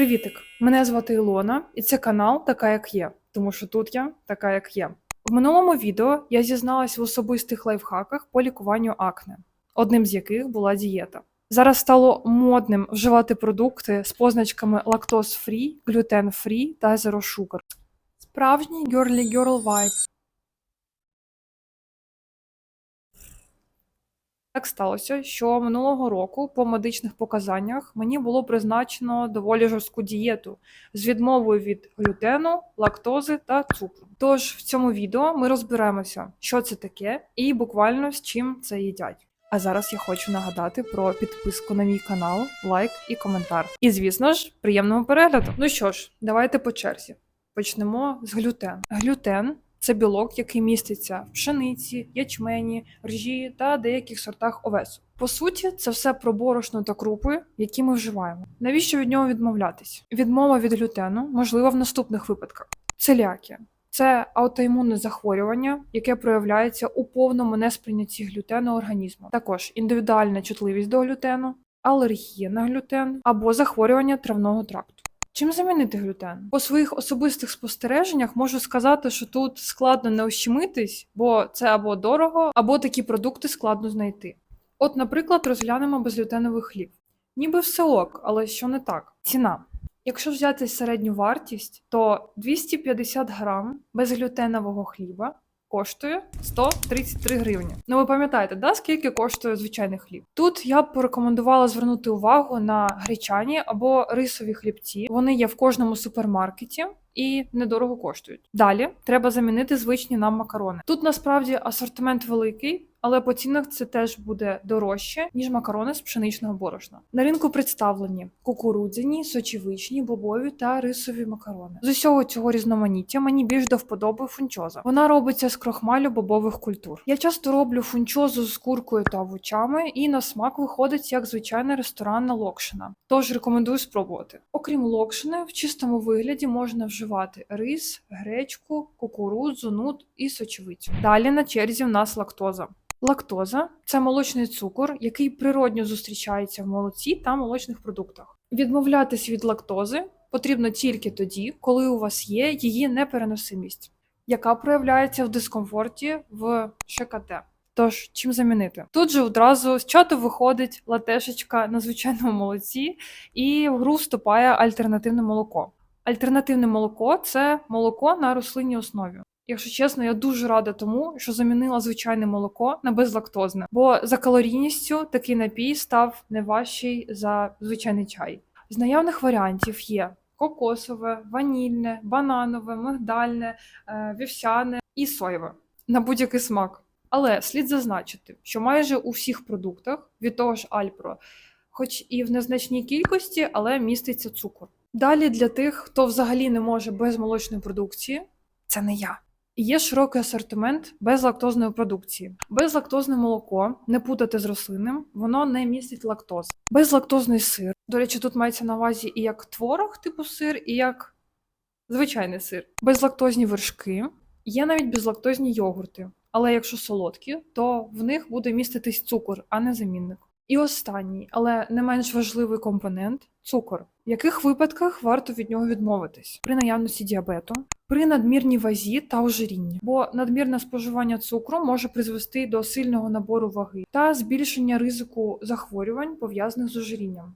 Привітик! Мене звати Ілона, і це канал Така як є, тому що тут я така як є. В минулому відео я зізналась в особистих лайфхаках по лікуванню акне, одним з яких була дієта. Зараз стало модним вживати продукти з позначками лактоз-фрі, глютен-фрі та zero sugar. Справжній girly girl vibe. Так сталося, що минулого року по медичних показаннях мені було призначено доволі жорстку дієту з відмовою від глютену, лактози та цукру. Тож в цьому відео ми розберемося, що це таке і буквально з чим це їдять. А зараз я хочу нагадати про підписку на мій канал, лайк і коментар. І звісно ж, приємного перегляду. Ну що ж, давайте по черзі. Почнемо з глютену. Глютен це білок, який міститься в пшениці, ячмені, ржі та деяких сортах овесу. По суті, це все про борошно та крупи, які ми вживаємо. Навіщо від нього відмовлятись? Відмова від глютену можлива в наступних випадках: целіакія. Це аутоімунне захворювання, яке проявляється у повному несприйнятті глютену організму. Також індивідуальна чутливість до глютену, алергія на глютен або захворювання травного тракту. Чим замінити глютен? По своїх особистих спостереженнях можу сказати, що тут складно не ощемитись, бо це або дорого, або такі продукти складно знайти. От, наприклад, розглянемо безглютеновий хліб. Ніби все ок, але що не так? Ціна. Якщо взяти середню вартість, то 250 грам безглютенового хліба коштує 133 гривні. Ну ви пам'ятаєте, да, скільки коштує звичайний хліб? Тут я б порекомендувала звернути увагу на гречані або рисові хлібці. Вони є в кожному супермаркеті. І недорого коштують. Далі треба замінити звичні нам макарони. Тут насправді асортимент великий, але по цінах це теж буде дорожче, ніж макарони з пшеничного борошна. На ринку представлені кукурудзяні, сочевичні, бобові та рисові макарони. З усього цього різноманіття мені більш до вподоби фунчоза. Вона робиться з крохмалю бобових культур. Я часто роблю фунчозу з куркою та овочами, і на смак виходить як звичайна ресторанна локшина. Тож рекомендую спробувати. Окрім локшини, в чистому вигляді можна вживати рис, гречку, кукурудзу, нут і сочевицю. Далі на черзі в нас лактоза. Лактоза це молочний цукор, який природньо зустрічається в молоці та молочних продуктах. Відмовлятись від лактози потрібно тільки тоді, коли у вас є її непереносимість, яка проявляється в дискомфорті в ШКТ. Тож, чим замінити? Тут же одразу з чату виходить латешечка на звичайному молоці, і в гру вступає альтернативне молоко. Альтернативне молоко це молоко на рослинній основі. Якщо чесно, я дуже рада тому, що замінила звичайне молоко на безлактозне, бо за калорійністю такий напій став не важчий за звичайний чай. З наявних варіантів є кокосове, ванільне, бананове, мигдальне, е, вівсяне і соєве на будь-який смак. Але слід зазначити, що майже у всіх продуктах від того ж Альпро, хоч і в незначній кількості, але міститься цукор. Далі для тих, хто взагалі не може без молочної продукції, це не я. Є широкий асортимент безлактозної продукції. Безлактозне молоко, не путати з рослинним, воно не містить лактоз. Безлактозний сир. До речі, тут мається на увазі і як творог, типу сир, і як звичайний сир. Безлактозні вершки. Є навіть безлактозні йогурти. Але якщо солодкі, то в них буде міститись цукор, а не замінник. І останній, але не менш важливий компонент цукор. В яких випадках варто від нього відмовитись? При наявності діабету, при надмірній вазі та ожирінні, бо надмірне споживання цукру може призвести до сильного набору ваги та збільшення ризику захворювань, пов'язаних з ожирінням.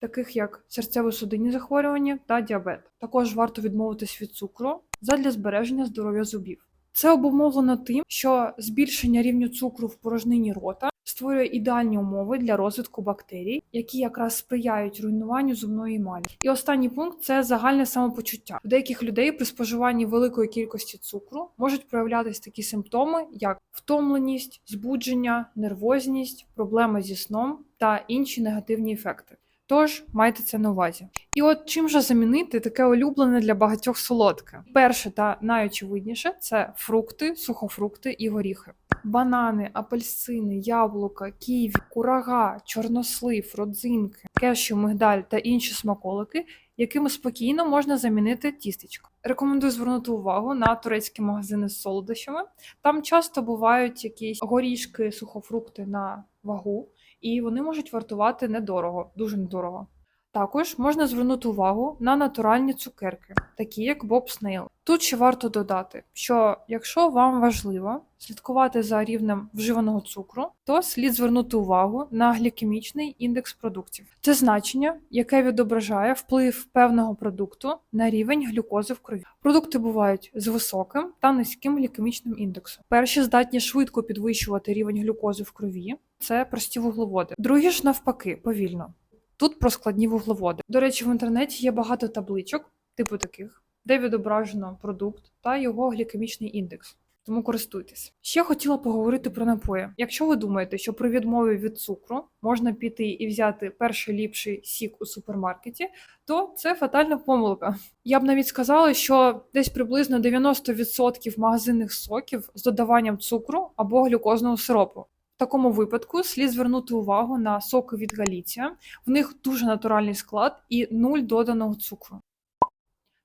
Таких як серцево-судинні захворювання та діабет. Також варто відмовитись від цукру задля збереження здоров'я зубів. Це обумовлено тим, що збільшення рівню цукру в порожнині рота створює ідеальні умови для розвитку бактерій, які якраз сприяють руйнуванню зубної емалі. І останній пункт це загальне самопочуття. У деяких людей при споживанні великої кількості цукру можуть проявлятися такі симптоми, як втомленість, збудження, нервозність, проблеми зі сном та інші негативні ефекти. Тож майте це на увазі. І от чим же замінити таке улюблене для багатьох солодке? Перше та найочевидніше це фрукти, сухофрукти і горіхи. Банани, апельсини, яблука, ківі, курага, чорнослив, родзинки, кешю, мигдаль та інші смаколики, якими спокійно можна замінити тістечко. Рекомендую звернути увагу на турецькі магазини з солодощами. Там часто бувають якісь горішки, сухофрукти на вагу, і вони можуть вартувати недорого, дуже недорого. Також можна звернути увагу на натуральні цукерки, такі як Bob Snail. Тут ще варто додати, що якщо вам важливо слідкувати за рівнем вживаного цукру, то слід звернути увагу на глікемічний індекс продуктів. Це значення, яке відображає вплив певного продукту на рівень глюкози в крові. Продукти бувають з високим та низьким глікемічним індексом. Перші здатні швидко підвищувати рівень глюкози в крові. Це прості вуглеводи. Другі ж навпаки, повільно. Тут про складні вуглеводи. До речі, в інтернеті є багато табличок, типу таких, де відображено продукт та його глікемічний індекс. Тому користуйтесь. Ще хотіла поговорити про напої. Якщо ви думаєте, що при відмові від цукру можна піти і взяти перший ліпший сік у супермаркеті, то це фатальна помилка. Я б навіть сказала, що десь приблизно 90% магазинних соків з додаванням цукру або глюкозного сиропу. Такому випадку слід звернути увагу на соки від Галіція. В них дуже натуральний склад і нуль доданого цукру.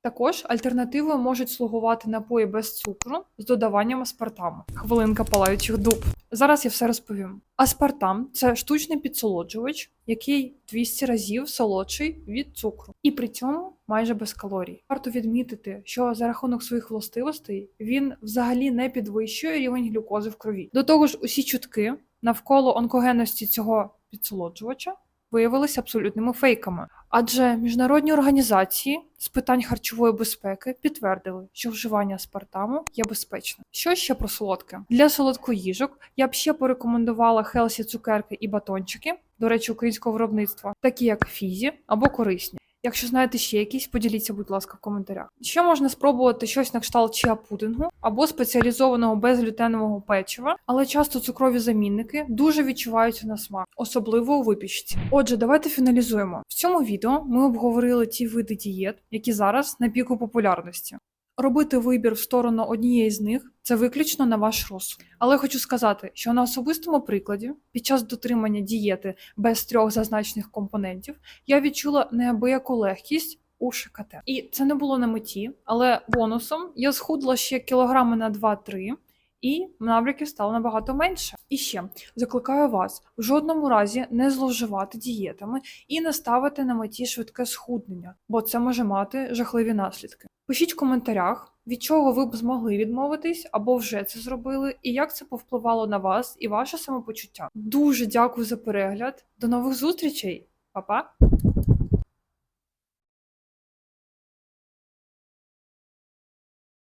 Також альтернативою можуть слугувати напої без цукру з додаванням аспартаму. Хвилинка палаючих дуб. Зараз я все розповім. Аспартам це штучний підсолоджувач, який 200 разів солодший від цукру, і при цьому майже без калорій. Варто відмітити, що за рахунок своїх властивостей він взагалі не підвищує рівень глюкози в крові. До того ж, усі чутки навколо онкогенності цього підсолоджувача виявилися абсолютними фейками. Адже міжнародні організації з питань харчової безпеки підтвердили, що вживання аспартаму є безпечним. Що ще про солодке? Для солодкоїжок я б ще порекомендувала хелсі цукерки і батончики, до речі, українського виробництва, такі як фізі або корисні. Якщо знаєте ще якісь, поділіться, будь ласка, в коментарях. Ще можна спробувати щось на кшталт чиа пудингу або спеціалізованого безглютенового печива, але часто цукрові замінники дуже відчуваються на смак, особливо у випічці. Отже, давайте фіналізуємо. В цьому відео ми обговорили ті види дієт, які зараз на піку популярності. Робити вибір в сторону однієї з них це виключно на ваш розсуд. Але хочу сказати, що на особистому прикладі, під час дотримання дієти без трьох зазначених компонентів, я відчула неабияку легкість у ШКТ. І це не було на меті, але бонусом я схудла ще кілограми на 2-3, і навріків стало набагато менше. І ще закликаю вас в жодному разі не зловживати дієтами і не ставити на меті швидке схуднення, бо це може мати жахливі наслідки. Пишіть в коментарях, від чого ви б змогли відмовитись або вже це зробили, і як це повпливало на вас і ваше самопочуття. Дуже дякую за перегляд. До нових зустрічей, Па-па!